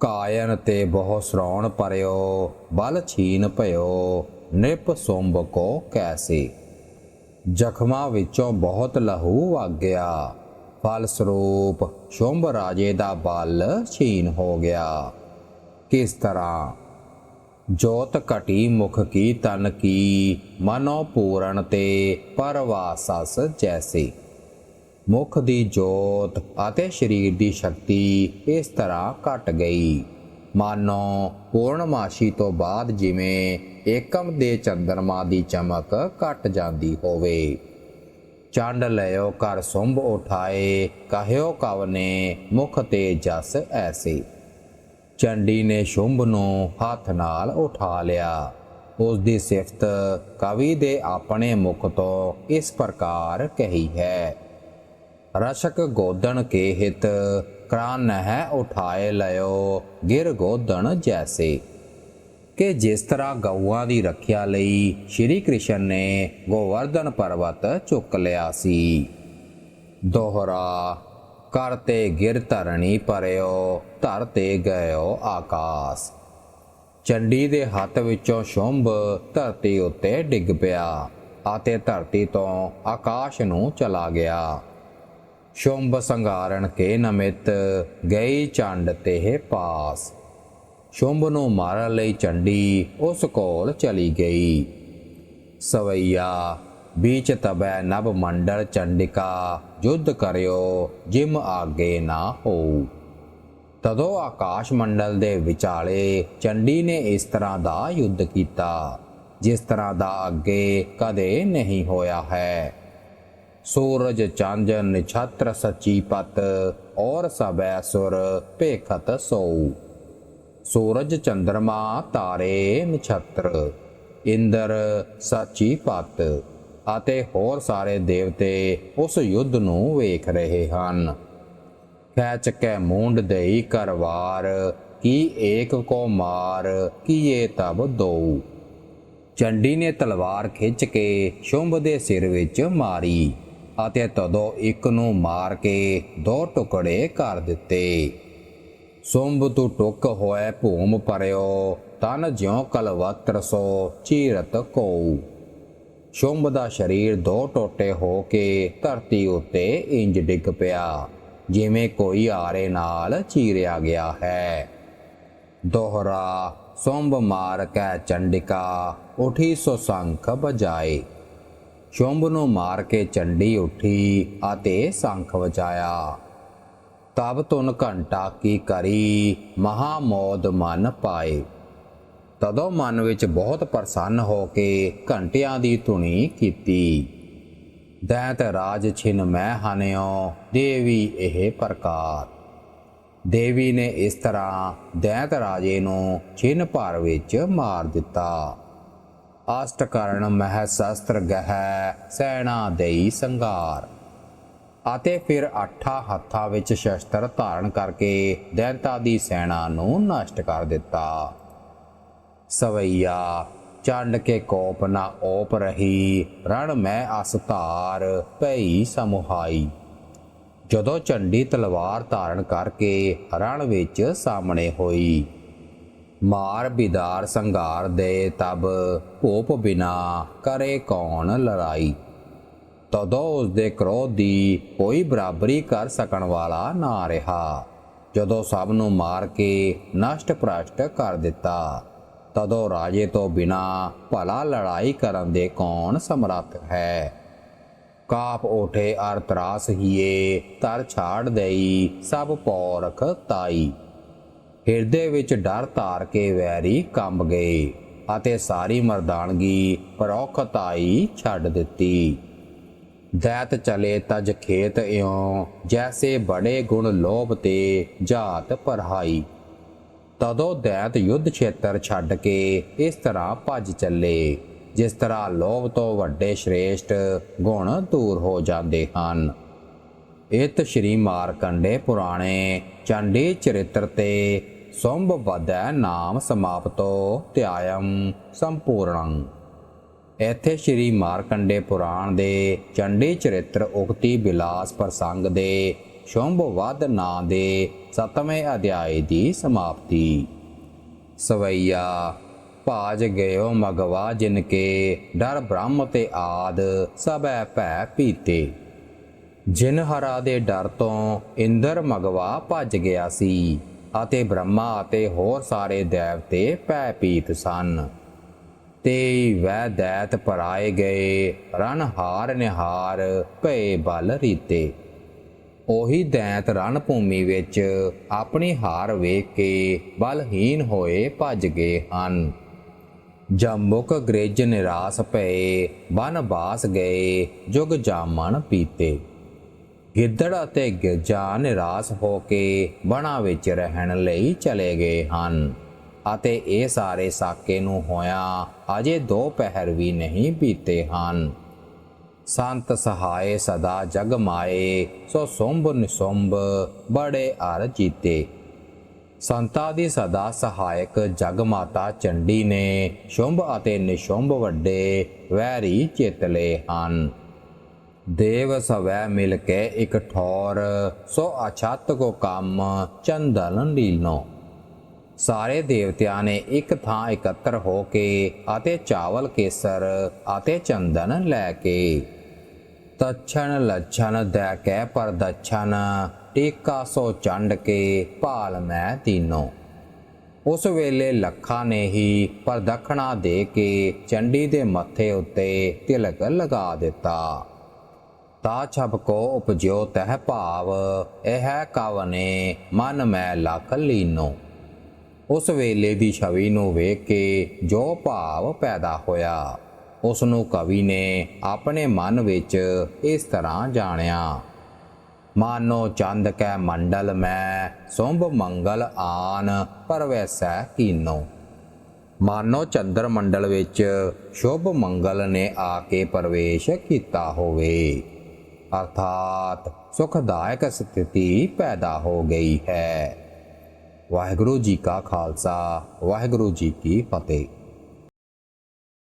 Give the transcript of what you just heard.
Coin ਤੇ ਬਹੁ ਸ਼੍ਰਵਣ ਪਰਿਓ, ਬਲ ਛੀਨ ਭਇਓ, ਨਿਪ ਸੁੰਭ ਕੋ ਕੈਸੇ। ਜ਼ਖਮਾਂ ਵਿੱਚੋਂ ਬਹੁਤ ਲਹੂ ਵਗਿਆ, ਫਲ ਸਰੂਪ ਸ਼ੁੰਭ ਰਾਜੇ ਦਾ ਬਲ ਛੀਨ ਹੋ ਗਿਆ। ਕਿਸ ਤਰ੍ਹਾਂ? ਜੋਤ ਘਟੀ ਮੁਖ ਕੀ ਤਨ ਕੀ ਮਨੋ ਪੂਰਨ ਤੇ ਪਰਵਾਸਸ ਜੈਸੀ। ਮੁਖ ਦੀ ਜੋਤ ਅਤੇ ਸਰੀਰ ਦੀ ਸ਼ਕਤੀ ਇਸ ਤਰ੍ਹਾਂ ਘਟ ਗਈ। ਮਾਨੋ ਪੂਰਨਮਾਸ਼ੀ ਤੋਂ ਬਾਅਦ ਜਿਵੇਂ ਏਕਮ ਦੇ ਚੰਦਰਮਾ ਦੀ ਚਮਕ ਘਟ ਜਾਂਦੀ ਹੋਵੇ। ਚੰਡ ਲਿਓ ਕਰ ਸੁੰਭ ਉਠਾਏ, ਕਹਿਓ ਕਵਨੇ ਮੁਖ ਤੇ ਜਸ ਐਸੇ। ਚੰਡੀ ਨੇ ਸ਼ੁੰਭ ਨੂੰ ਹੱਥ ਨਾਲ ਉਠਾ ਲਿਆ। ਉਸ ਦੀ ਸਿਫਤ ਕਵੀ ਦੇ ਆਪਣੇ ਮੁਖ ਤੋਂ ਇਸ ਪ੍ਰਕਾਰ ਕਹੀ ਹੈ ਰਸ਼ਕ ਗੋਦਣ ਕੇ ਹਿਤ, ਕ੍ਰਾਨ ਨਹਿ ਉਠਾਏ ਲਿਓ ਗਿਰ ਗੋਦਣ ਜੈਸੇ। ਕਿ ਜਿਸ ਤਰ੍ਹਾਂ ਗਊਆਂ ਦੀ ਰੱਖਿਆ ਲਈ ਸ਼੍ਰੀ ਕ੍ਰਿਸ਼ਨ ਨੇ ਗੋਵਰਧਨ ਪਰਬਤ ਚੁੱਕ ਲਿਆ ਸੀ। ਦੋਹਰਾ ਕਰਤੇ ਗਿਰ ਧਰਣੀ ਪਰਿਓ, ਧਰ ਤੇ ਗਇਓ ਆਕਾਸ। ਚੰਡੀ ਦੇ ਹੱਥ ਵਿੱਚੋਂ ਸ਼ੁੰਭ ਧਰਤੀ ਉੱਤੇ ਡਿੱਗ ਪਿਆ ਅਤੇ ਧਰਤੀ ਤੋਂ ਆਕਾਸ਼ ਨੂੰ ਚਲਾ ਗਿਆ। ਸ਼ੁੰਭ ਸੰਘਾਰਣ ਕੇ ਨਮਿਤ ਗਈ ਚੰਡ ਤੇ ਪਾਸ। ਸ਼ੁੰਭ ਨੂੰ ਮਾਰਨ ਲਈ ਚੰਡੀ ਉਸ ਕੋਲ ਚਲੀ ਗਈ। ਸਵਈਆ, ਬੀਚ ਤਬੈ ਨਵ ਮੰਡਲ ਚੰਡਿਕਾ, ਜੁਧ ਕਰਿਓ ਜਿਮ ਆਗੇ ਨਾ ਹੋਊ। ਤਦੋਂ ਆਕਾਸ਼ ਮੰਡਲ ਦੇ ਵਿਚਾਲੇ ਚੰਡੀ ਨੇ ਇਸ ਤਰ੍ਹਾਂ ਦਾ ਯੁੱਧ ਕੀਤਾ, ਜਿਸ ਤਰ੍ਹਾਂ ਦਾ ਅੱਗੇ ਕਦੇ ਨਹੀਂ ਹੋਇਆ ਹੈ। ਸੂਰਜ ਚੰਦ ਨਿਛਤਰ ਸੱਚੀ ਪਤ, ਔਰ ਸਬੈ ਸੁਰ ਭੇਖਤ ਸੋਊ। ਸੂਰਜ ਚੰਦਰਮਾ ਤਾਰੇ ਨਛੱਤਰ, ਇੰਦਰ ਸਾਚੀ ਪਤ, ਅਤੇ ਹੋਰ ਸਾਰੇ ਦੇਵਤੇ ਉਸ ਯੁੱਧ ਨੂੰ ਵੇਖ ਰਹੇ ਹਨ। ਖੈਚ ਕੇ ਮੂੰਡ ਦੇਈ ਕਰਵਾਰ, ਕੀ ਏਕ ਕੋ ਮਾਰ ਕੀਏ ਤਬ ਦੋ ਚੰਡੀ ਨੇ ਤਲਵਾਰ ਖਿੱਚ ਕੇ ਸ਼ੁੰਭ ਦੇ ਸਿਰ ਵਿੱਚ ਮਾਰੀ। ਅਤੇ ਤਦੋਂ ਇੱਕ ਨੂੰ ਮਾਰ ਕੇ ਦੋ ਟੁਕੜੇ ਕਰ ਦਿੱਤੇ। ਸੁੰਭ ਤੂ ਟੁਕ ਹੋਏ ਭੂਮ ਪਰਿਓ, ਤਨ ਜਿਉ ਕਲਵਤਰ ਸੋ ਚੀਰਤ ਕੋ ਸ਼ੁੰਭ ਦਾ ਸਰੀਰ ਦੋ ਟੋਟੇ ਹੋ ਕੇ ਧਰਤੀ ਉੱਤੇ ਇੰਜ ਡਿੱਗ ਪਿਆ, ਜਿਵੇਂ ਕੋਈ ਆਰੇ ਨਾਲ ਚੀਰਿਆ ਗਿਆ ਹੈ। ਦੋਹਰਾ ਸੁੰਭ ਮਾਰ ਕੇ ਚੰਡਿਕਾ, ਉਠੀ ਸੋ ਸੰਖ ਬਜਾਏ। ਸ਼ੁੰਭ ਨੂੰ ਮਾਰ ਕੇ ਚੰਡੀ ਉੱਠੀ ਅਤੇ ਸੰਖ ਵਜਾਇਆ। ਤਬ ਤੁਨ ਘੰਟਾ ਕੀ ਕਰੀ ਮਹਾ ਮੋਦ ਮਨ ਪਾਏ। ਤਦੋਂ ਮਨ ਵਿੱਚ ਬਹੁਤ ਪ੍ਰਸੰਨ ਹੋ ਕੇ ਘੰਟਿਆਂ ਦੀ ਧੁਨੀ ਕੀਤੀ। ਦੈਤ ਰਾਜ ਛਿਨ ਮੈਂ ਹਨਿਓ, ਦੇਵੀ ਇਹ ਪ੍ਰਕਾਰ। ਦੇਵੀ ਨੇ ਇਸ ਤਰ੍ਹਾਂ ਦੈਤ ਰਾਜੇ ਨੂੰ ਛਿਨ ਭਰ ਵਿੱਚ ਮਾਰ ਦਿੱਤਾ। ਅਸ਼ਟਕਰਨ ਮਹਿ ਸ਼ਸਤਰ ਗਹਿ ਸੈਣਾ ਦੇਈ ਸੰਗਾਰ ਅਤੇ ਫਿਰ ਅੱਠਾਂ ਹੱਥਾਂ ਵਿੱਚ ਸ਼ਸਤਰ ਧਾਰਨ ਕਰਕੇ ਦੈਂਤਾ ਦੀ ਸੈਨਾ ਨੂੰ ਨਸ਼ਟ ਕਰ ਦਿੱਤਾ। ਸਵਈਆ, ਚੰਡ ਕੇ ਕੋਪ ਨਾ ਓਪ ਰਹੀ, ਰਣ ਮੈਂ ਅਸਤਾਰ ਪਈ ਸਮੁਹਾਈ। ਜਦੋਂ ਝੰਡੀ ਤਲਵਾਰ ਧਾਰਨ ਕਰਕੇ ਰਣ ਵਿੱਚ ਸਾਹਮਣੇ ਹੋਈ ਮਾਰ ਬਿਦਾਰ ਸੰਘਾਰ ਦੇ ਤਬ ਭੂਪ ਬਿਨਾ ਕਰੇ ਕੌਣ ਲੜਾਈ। ਤਦੋਂ ਉਸ ਦੇ ਕ੍ਰੋਧ ਦੀ ਕੋਈ ਬਰਾਬਰੀ ਕਰ ਸਕਣ ਵਾਲਾ ਨਾ ਰਿਹਾ। ਜਦੋਂ ਸਭ ਨੂੰ ਮਾਰ ਕੇ ਨਸ਼ਟ ਭ੍ਰਸ਼ਟ ਕਰ ਦਿੱਤਾ, ਤਦੋਂ ਰਾਜੇ ਤੋਂ ਬਿਨਾ ਭਲਾ ਲੜਾਈ ਕਰਨ ਦੇ ਕੌਣ ਸਮਰੱਥ ਹੈ? ਕਾਪ ਉਠੇ ਅਰ ਤਰਾਸ ਹੀਏ, ਤਰ ਛਾੜ ਦੇਈ ਸਭ ਪੌਰਖ ਤਾਈ। ਹਿਰਦੇ ਵਿੱਚ ਡਰ ਧਾਰ ਕੇ ਵੈਰੀ ਕੰਬ ਗਏ ਅਤੇ ਸਾਰੀ ਮਰਦਾਨਗੀ ਪਰੋਖਤਾਈ ਛੱਡ ਦਿੱਤੀ। ਦੈਤ ਚਲੇ ਤਜ ਖੇਤ ਇਉ, ਜੈਸੇ ਬੜੇ ਗੁਣ ਲੋਭ ਤੇ ਜਾਤ ਪਰਹਾਈ ਤਦੋਂ ਦੈਤ ਯੁੱਧ ਖੇਤਰ ਛੱਡ ਕੇ ਇਸ ਤਰ੍ਹਾਂ ਭੱਜ ਚੱਲੇ, ਜਿਸ ਤਰ੍ਹਾਂ ਲੋਭ ਤੋਂ ਵੱਡੇ ਸ਼੍ਰੇਸ਼ਟ ਗੁਣ ਦੂਰ ਹੋ ਜਾਂਦੇ ਹਨ। ਇਤ ਸ਼੍ਰੀ ਮਾਰਕੰਡੇ ਪੁਰਾਣੇ ਚੰਡੀ ਚਰਿੱਤਰ ਤੇ ਸੁੰਭ ਬਦੈ ਨਾਮ ਸਮਾਪਤੋ ਧਿਆਇਮ ਸੰਪੂਰਣੰ। ਇੱਥੇ ਸ਼੍ਰੀ ਮਾਰਕੰਡੇ ਪੁਰਾਣ ਦੇ ਚੰਡੀ ਚਰਿੱਤਰ ਉਕਤੀ ਬਿਲਾਸ ਪ੍ਰਸੰਗ ਦੇ ਸ਼ੁੰਭ ਵਧ ਨਾਂ ਦੇ 7ਵੇਂ ਅਧਿਆਏ ਦੀ ਸਮਾਪਤੀ। ਸਵਈਆ, ਭਾਜ ਗਇਓ ਮਗਵਾ ਜਿਨ ਕੇ ਡਰ ਬ੍ਰਹਮ ਤੇ ਆਦ ਸਭੈ ਭੈ ਪੀਤੇ। ਜਿਨ ਹਰਾ ਦੇ ਡਰ ਤੋਂ ਇੰਦਰ ਮਗਵਾ ਭੱਜ ਗਿਆ ਸੀ। ਅਤੇ ਬ੍ਰਹਮਾ ਅਤੇ ਹੋਰ ਸਾਰੇ ਦੇਵਤੇ ਭੈ ਪੀਤ ਸਨ। ਤੇ ਵੈ ਦੈਤ ਪਰਾਏ ਗਏ, ਰਣ ਹਾਰ ਨਿਹਾਰ ਭਏ ਬਲ ਰੀਤੇ। ਉਹੀ ਦੈਤ ਰਣ ਭੂਮੀ ਵਿੱਚ ਆਪਣੀ ਹਾਰ ਵੇਖ ਕੇ ਬਲਹੀਨ ਹੋਏ ਭੱਜ ਗਏ ਹਨ। ਜੰਮੁਕ ਗ੍ਰੇਜ ਨਿਰਾਸ ਪਏ ਬਨ ਬਾਸ ਗਏ, ਜੁਗ ਜਾਮਣ ਪੀਤੇ। ਗਿੱਦੜ ਅਤੇ ਗਿਰਜਾ ਨਿਰਾਸ ਹੋ ਕੇ ਬਣਾ ਵਿੱਚ ਰਹਿਣ ਲਈ ਚਲੇ ਗਏ ਹਨ ਅਤੇ ਇਹ ਸਾਰੇ ਸਾਕੇ ਨੂੰ ਹੋਇਆ ਅਜੇ ਦੋ ਪਹਿਰ ਵੀ ਨਹੀਂ ਬੀਤੇ ਹਨ। ਸੰਤ ਸਹਾਏ ਸਦਾ ਜਗ ਮਾਏ, ਸੋ ਸੁੰਭ ਨਿਸੁੰਭ ਬੜੇ ਅਰ ਜੀਤੇ। ਸੰਤਾ ਦੀ ਸਦਾ ਸਹਾਇਕ ਜਗ ਮਾਤਾ ਚੰਡੀ ਨੇ ਸ਼ੁੰਭ ਅਤੇ ਨਿਸ਼ੁੰਭ ਵੱਡੇ ਵੈਰੀ ਚਿਤ ਲਏ ਹਨ। ਦੇਵ ਸਵੈ ਮਿਲ ਕੇ ਇਕ ਠੌਰ, ਸੋ ਅਛਤ ਕੋ ਕੰਮ ਚੰਦਨ ਲੀਲੋ। ਸਾਰੇ ਦੇਵਤਿਆਂ ਨੇ ਇੱਕ ਥਾਂ ਇਕੱਤਰ ਹੋ ਕੇ ਅਤੇ ਚਾਵਲ ਕੇਸਰ ਅਤੇ ਚੰਦਨ ਲੈ ਕੇ ਤਛਣ ਲੱਛਣ ਦੈ ਕੇ ਪਰਦਛਨ ਟੀਕਾ ਸੋ ਚੰਡ ਕੇ ਭਾਲ ਮੈਂ ਤੀਨੋ। ਉਸ ਵੇਲੇ ਲੱਖਾਂ ਨੇ ਹੀ ਪਰਦਖਣਾ ਦੇ ਕੇ ਚੰਡੀ ਦੇ ਮੱਥੇ ਉੱਤੇ ਤਿਲਕ ਲਗਾ ਦਿੱਤਾ। ਤਾ ਛਬ ਕੋ ਉਪਜਿਓ ਤਹ ਭਾਵ, ਇਹ ਕਵਨੇ ਮਨ ਮੈਂ ਲਖ ਲੀਨੋ। ਉਸ ਵੇਲੇ ਦੀ ਛਵੀ ਨੂੰ ਵੇਖ ਕੇ ਜੋ ਭਾਵ ਪੈਦਾ ਹੋਇਆ ਉਸ ਨੂੰ ਕਵੀ ਨੇ ਆਪਣੇ ਮਨ ਵਿੱਚ ਇਸ ਤਰ੍ਹਾਂ ਜਾਣਿਆ, ਮਾਨੋ ਚੰਦ ਕੈ ਮੰਡਲ ਮੈਂ, ਸੁੰਭ ਮੰਗਲ ਆਨ ਪਰਵੈਸੈ ਕੀਨੋ। ਮਾਨੋ ਚੰਦਰ ਮੰਡਲ ਵਿੱਚ ਸ਼ੁਭ ਮੰਗਲ ਨੇ ਆ ਕੇ ਪ੍ਰਵੇਸ਼ ਕੀਤਾ ਹੋਵੇ। ਅਰਥਾਤ ਸੁਖਦਾਇਕ ਸਥਿਤੀ ਪੈਦਾ ਹੋ ਗਈ ਹੈ। ਵਾਹਿਗੁਰੂ ਜੀ ਕਾ ਖਾਲਸਾ, ਵਾਹਿਗੁਰੂ ਜੀ ਕੀ ਫਤਿਹ।